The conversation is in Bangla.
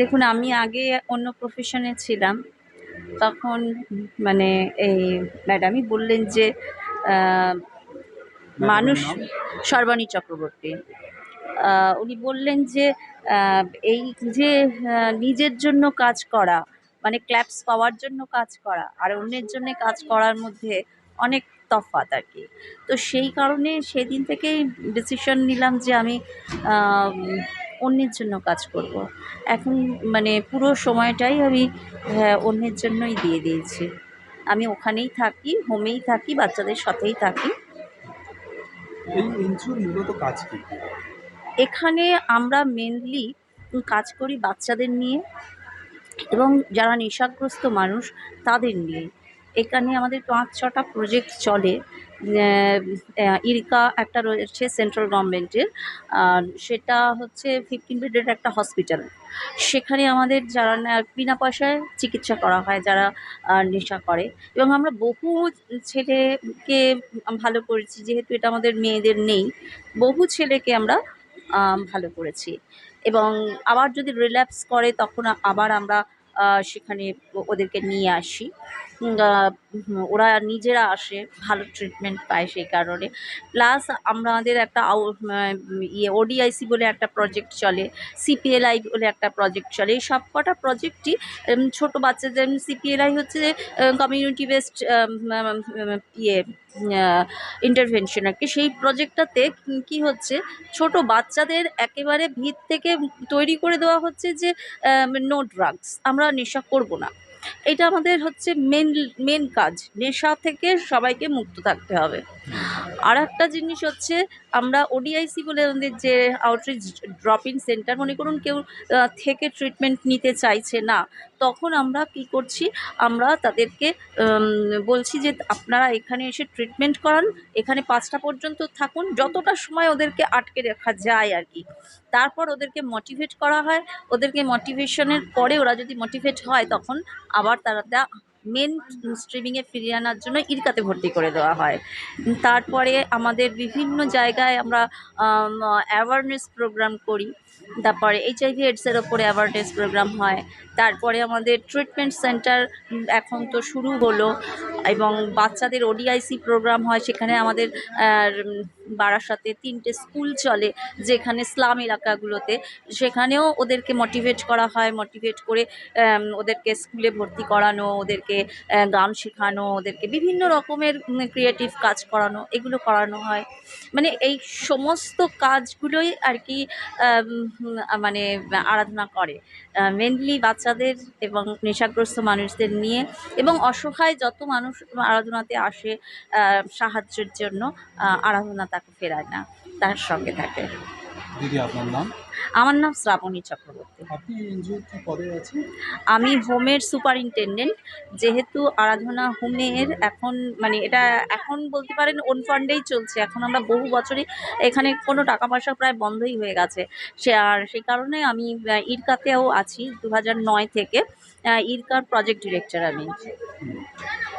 দেখুন আমি আগে অন্য প্রফেশনে ছিলাম। তখন মানে এই ম্যাডামই বললেন যে মানুষ সর্বাণী চক্রবর্তী। উনি বললেন যে এই যে নিজের জন্য কাজ করা মানে ক্ল্যাপস পাওয়ার জন্য কাজ করা আর অন্যের জন্য কাজ করার মধ্যে অনেক তফাৎ আর কি। তো সেই কারণে সেদিন থেকেই ডিসিশন নিলাম যে আমি অন্যের জন্য কাজ করব। এখন মানে পুরো সময়টাই আমি আহ, অন্যের জন্যই দিয়ে দিয়েছি। আমি ওখানেই থাকি হোমেই থাকি বাচ্চাদের সাথেই থাকি। মূলত কাজ এখানে আমরা মেনলি কাজ করি বাচ্চাদের নিয়ে এবং যারা নেশাগ্রস্ত মানুষ তাদের নিয়ে। এখানে আমাদের পাঁচ ছটা প্রজেক্ট চলে। ইরকা একটা রয়েছে সেন্ট্রাল গভর্নমেন্টের সেটা হচ্ছে ফিফটিন বেডের একটা হসপিটাল সেখানে আমাদের যারা বিনা পয়সায় চিকিৎসা করা হয়, যারা নেশা করে। এবং আমরা বহু ছেলেকে ভালো করেছি, যেহেতু এটা আমাদের মেয়েদের নেই। বহু ছেলেকে আমরা ভালো করেছি। এবং আবার যদি রিল্যাপস করে, তখন আবার আমরা সেখানে ওদেরকে নিয়ে আসি। ওরা নিজেরা আসে, ভালো ট্রিটমেন্ট পায় সেই কারণে। প্লাস আমাদের একটা ইয়ে ওডিআইসি বলে একটা প্রজেক্ট চলে সিপিএলআই বলে একটা প্রজেক্ট চলে। এই সব কটা প্রজেক্টই ছোটো বাচ্চাদের সিপিএলআই হচ্ছে কমিউনিটি বেসড ইয়ে ইন্টারভেনশন আর কি। সেই প্রজেক্টটাতে কি হচ্ছে, ছোট বাচ্চাদের একেবারে ভিত থেকে তৈরি করে দেওয়া হচ্ছে যে নো ড্রাগস আমরা নেশা করব না। এটা আমাদের হচ্ছে মেন মেন কাজ। নেশা থেকে সবাইকে মুক্ত থাকতে হবে। আর একটা জিনিস হচ্ছে, আমরা ওডিআইসি বলে আমাদের যে আউটরিচ ড্রপ ইন সেন্টার মনে করুন কেউ থেকে ট্রিটমেন্ট নিতে চাইছে না, তখন আমরা কি করছি, আমরা তাদেরকে বলছি যে আপনারা এখানে এসে ট্রিটমেন্ট করান, এখানে পাঁচটা পর্যন্ত থাকুন, যতটা সময় ওদেরকে আটকে রাখা যায় আর কি। তারপর ওদেরকে মোটিভেট করা হয়, ওদেরকে মোটিভেশনের পরে ওরা যদি মোটিভেট হয়, তখন আবার তারা মেন স্ট্রিমিংয়ে ফিরিয়ে আনার জন্য ইরকাতে ভর্তি করে দেওয়া হয়। তারপরে আমাদের বিভিন্ন জায়গায় আমরা অ্যাওয়ারনেস প্রোগ্রাম করি। তারপরে এইচআইভি এডসের ওপরে অ্যাওয়ারনেস প্রোগ্রাম হয়। তারপরে আমাদের ট্রিটমেন্ট সেন্টার এখন তো শুরু হলো এবং বাচ্চাদের ওডিআইসি প্রোগ্রাম হয়। সেখানে আমাদের বারাসাতে তিনটে স্কুল চলে যেখানে স্লাম এলাকাগুলোতে। সেখানেও ওদেরকে মোটিভেট করা হয় মোটিভেট করে ওদেরকে স্কুলে ভর্তি করানো, ওদেরকে গান শেখানো, ওদেরকে বিভিন্ন রকমের ক্রিয়েটিভ কাজ করানো, এগুলো করানো হয়। মানে এই সমস্ত কাজগুলোই আর কি মানে আরাধনা করে। মেনলি বাচ্চাদের এবং নেশাগ্রস্ত মানুষদের নিয়ে এবং অসহায় যত মানুষ আরাধনাতে আসে সাহায্যের জন্য আরাধনা তাকে ফেরায় না তার সঙ্গে থাকে। দিদি আপনার নাম? আমার নাম শ্রাবণী চক্রবর্তী। আপনি এনজিও কি পদে আছেন? আমি হোমের সুপারিনটেন্ডেন্ট যেহেতু আরাধনা হোমের এখন মানে এটা এখন বলতে পারেন ওন ফান্ডেই চলছে। এখন আমরা বহু বছরই এখানে কোনো টাকা পয়সা প্রায় বন্ধই হয়ে গেছে। সে আর সেই কারণে আমি ইরকাতেও আছি দু হাজার নয় থেকে। ইরকার প্রজেক্ট ডিরেক্টর আমি।